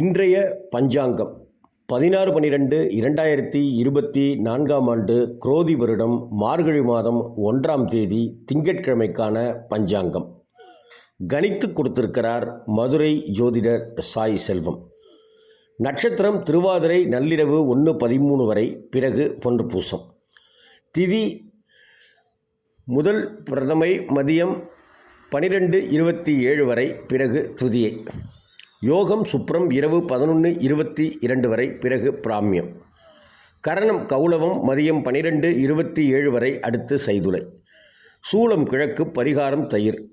இன்றைய பஞ்சாங்கம். பதினாறு பன்னிரெண்டு இரண்டாயிரத்தி இருபத்தி நான்காம் ஆண்டு குரோதி வருடம் மார்கழி மாதம் ஒன்றாம் தேதி திங்கட்கிழமைக்கான பஞ்சாங்கம். கணித்து கொடுத்திருக்கிறார் மதுரை ஜோதிடர் சாய் செல்வம். நட்சத்திரம் திருவாதிரை நள்ளிரவு ஒன்று பதிமூணு வரை பிறகு பொன்று பூசம். திதி முதல் பிரதமை மதியம் பனிரெண்டு இருபத்தி ஏழு வரை பிறகு துதியை. யோகம் சுப்ரம் இரவு பதினொன்று இருபத்தி இரண்டு வரை பிறகு பிராமியம். கரணம் கௌளவம் மதியம் பனிரெண்டு இருபத்தி ஏழு வரை அடுத்து செய்துளை சூலம் கிழக்கு பரிகாரம் தயிர்.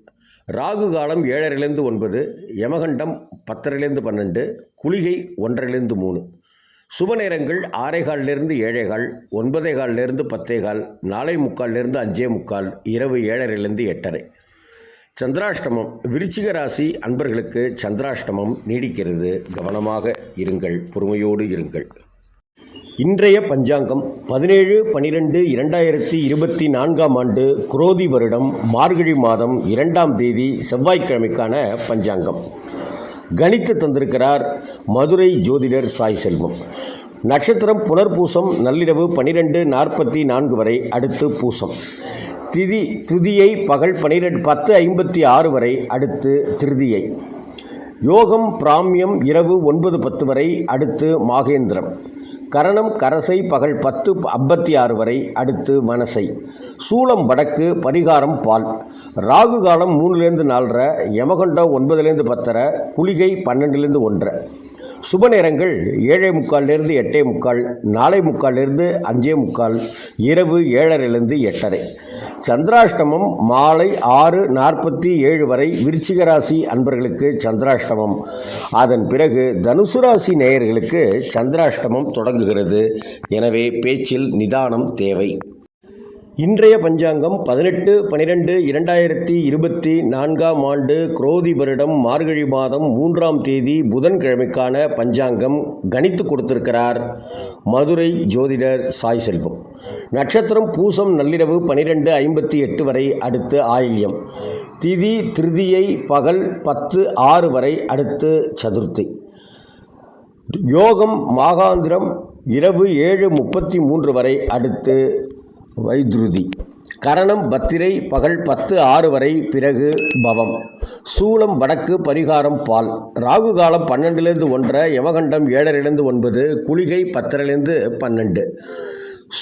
ராகு காலம் ஏழரைலேருந்து ஒன்பது யமகண்டம் பத்தரைலேருந்து பன்னெண்டு குளிகை ஒன்றரைலேருந்து மூணு. சுப நேரங்கள் ஆறேகாலிலிருந்து ஏழேகால் ஒன்பதேகாலிலிருந்து பத்தேகால் நாலே முக்காலிலிருந்து அஞ்சே முக்கால் இரவு ஏழரைலேருந்து எட்டரை. சந்திராஷ்டமம் விருச்சிக ராசி அன்பர்களுக்கு சந்திராஷ்டமம் நீடிக்கிறது. கவனமாக இருங்கள் பொறுமையோடு இருங்கள். இன்றைய பஞ்சாங்கம் பதினேழு பனிரெண்டு இரண்டாயிரத்தி இருபத்தி நான்காம் ஆண்டு குரோதி வருடம் மார்கழி மாதம் இரண்டாம் தேதி செவ்வாய்க்கிழமைக்கான பஞ்சாங்கம். கணித்து தந்திருக்கிறார் மதுரை ஜோதிடர் சாய் செல்வம். நட்சத்திரம் புனர்பூசம் நள்ளிரவு பனிரெண்டு நாற்பத்தி நான்கு வரை அடுத்து பூசம். திதி துதியை பகல் பனிரெண்டு பத்து ஐம்பத்தி ஆறு வரை அடுத்து திருதியை. யோகம் பிராமியம் இரவு ஒன்பது பத்து வரை அடுத்து மாகேந்திரம். கரணம் கரசை பகல் பத்து ஐம்பத்தி ஆறு வரை அடுத்து மனசை. சூளம் வடக்கு பரிகாரம் பால். ராகு காலம் மூணுலேருந்து நாலரை யமகண்டம் ஒன்பதுலேருந்து பத்தரை குளிகை பன்னெண்டுலேருந்து ஒன்றரை சுப நேரங்கள் ஏழே முக்கால்லேருந்து எட்டே முக்கால் நாலே முக்கால்லேருந்து அஞ்சே முக்கால் இரவு ஏழரைலேருந்து எட்டரை. சந்திராஷ்டமம் மாலை ஆறு நாற்பத்தி ஏழு வரை விருச்சிக ராசி அன்பர்களுக்கு சந்திராஷ்டமம். அதன் பிறகு தனுசு ராசி நேயர்களுக்கு சந்திராஷ்டமம் தொடங்குகிறது. எனவே பேச்சில் நிதானம் தேவை. இன்றைய பஞ்சாங்கம் பதினெட்டு பனிரெண்டு இரண்டாயிரத்தி இருபத்தி நான்காம் ஆண்டு குரோதி வருடம் மார்கழி மாதம் மூன்றாம் தேதி புதன்கிழமைக்கான பஞ்சாங்கம் கணித்து கொடுத்திருக்கிறார் மதுரை ஜோதிடர் சாய் செல்வம். நட்சத்திரம் பூசம் நள்ளிரவு பனிரெண்டு ஐம்பத்தி எட்டு வரை அடுத்து ஆயில்யம். திதி திருதியை பகல் பத்து ஆறு வரை அடுத்து சதுர்த்தி. யோகம் மாகாந்திரம் இரவு ஏழு முப்பத்தி மூன்று வரை அடுத்து வைத்ருதி. கரணம் பத்திரை பகல் பத்து ஆறு வரை பிறகு பவம். சூளம் வடக்கு பரிகாரம் பால். ராகு காலம் பன்னெண்டுலேருந்து ஒன்றரை யமகண்டம் ஏழரைலேருந்து ஒன்பது குளிகை பத்தரைலேருந்து பன்னெண்டு.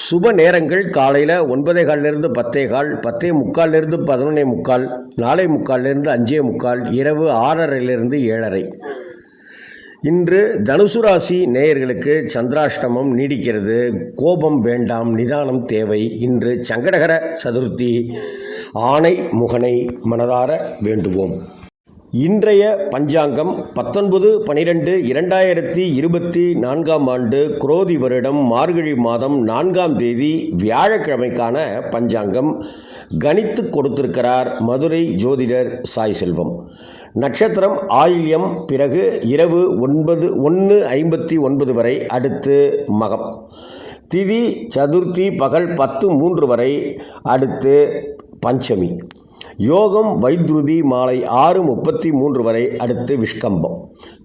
சுப நேரங்கள் காலையில் ஒன்பதே காலிலிருந்து பத்தே கால் பத்தே முக்காலிலிருந்து பதினொன்னே முக்கால் நாலே முக்காலிலிருந்து அஞ்சே முக்கால் இரவு ஆறரைலேருந்து ஏழரை. இன்று தனுசு ராசி நேயர்களுக்கு சந்திராஷ்டமம் நீடிக்கிறது. கோபம் வேண்டாம் நிதானம் தேவை. இன்று சங்கடகர சதுர்த்தி. ஆணை முகனை மனதார வேண்டுவோம். இன்றைய பஞ்சாங்கம் பத்தொன்பது பனிரெண்டு இரண்டாயிரத்தி இருபத்தி நான்காம் ஆண்டு குரோதி வருடம் மார்கழி மாதம் நான்காம் தேதி வியாழக்கிழமைக்கான பஞ்சாங்கம். கணித்து கொடுத்திருக்கிறார் மதுரை ஜோதிடர் சாய் செல்வம். நட்சத்திரம் ஆயில்யம் பிறகு இரவு ஒன்பது ஒன்று ஐம்பத்தி ஒன்பது வரை அடுத்து மகம். திதி சதுர்த்தி பகல் பத்து மூன்று வரை அடுத்து பஞ்சமி. யோகம் வைத்ருதி மாலை ஆறு முப்பத்தி மூன்று வரை அடுத்து விஷ்கம்பம்.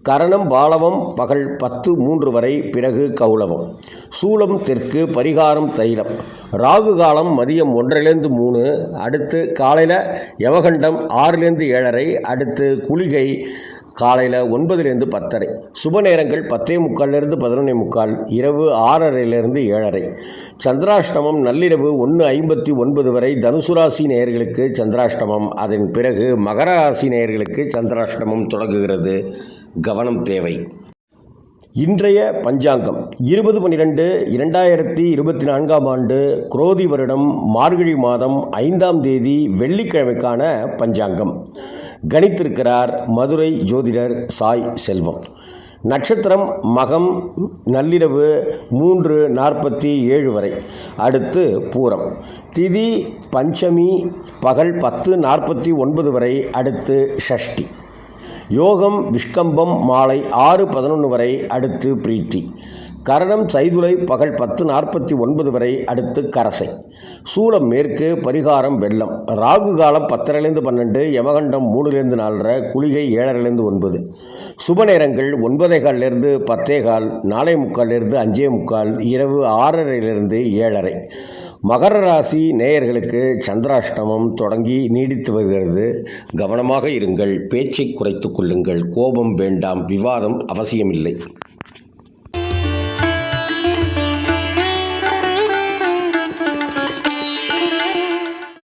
கரணம் பாலவம் பகல் பத்து மூன்று வரை பிறகு கௌளவம் சூலம் தெற்கு பரிகாரம் தைலம். ராகு காலம் மதியம் ஒன்றிலிருந்து மூணு அடுத்து காலையில் யவகண்டம் ஆறுலேருந்து ஏழரை அடுத்து குளிகை காலையில் ஒன்பதுலேருந்து பத்தரை சுப நேரங்கள் பத்தே முக்கால்லேருந்து பதினொன்னே முக்கால் இரவு ஆறரைலேருந்து ஏழரை. சந்திராஷ்டமம் நள்ளிரவு ஒன்று ஐம்பத்தி ஒன்பது வரை தனுசு ராசி நேயர்களுக்கு சந்திராஷ்டமம். அதன் பிறகு மகர ராசி நேயர்களுக்கு சந்திராஷ்டமம் தொடங்குகிறது. கவனம் தேவை. இன்றைய பஞ்சாங்கம் இருபது பன்னிரெண்டு இரண்டாயிரத்தி இருபத்தி நான்காம் ஆண்டு குரோதி வருடம் மார்கழி மாதம் ஐந்தாம் தேதி வெள்ளிக்கிழமைக்கான பஞ்சாங்கம். கணித்திருக்கிறார் மதுரை ஜோதிடர் சாய் செல்வம். நட்சத்திரம் மகம் நள்ளிரவு மூன்று நாற்பத்தி ஏழு வரை. அடுத்து பூரம். திதி பஞ்சமி பகல் பத்து நாற்பத்தி ஒன்பது வரை. அடுத்து ஷஷ்டி. யோகம் விஷ்கம்பம் மாலை ஆறு பதினொன்று வரை. அடுத்து பிரீத்தி. கரணம் சைதுலை பகல் பத்து நாற்பத்தி ஒன்பது வரை அடுத்து கரசை. சூளம் மேற்கு பரிகாரம் வெள்ளம். ராகு காலம் பத்தரைலேருந்து பன்னெண்டு யமகண்டம் மூணுலேருந்து நாலரை குளிகை ஏழரைலேருந்து ஒன்பது. சுப நேரங்கள் ஒன்பதே காலிலிருந்து பத்தே கால் நாலே முக்காலிலிருந்து அஞ்சே முக்கால் இரவு ஆறரையிலிருந்து ஏழரை. மகர ராசி நேயர்களுக்கு சந்திராஷ்டமம் தொடங்கி நீடித்து வருகிறது. கவனமாக இருங்கள் பேச்சை குறைத்துக் கொள்ளுங்கள். கோபம் வேண்டாம் விவாதம் அவசியமில்லை.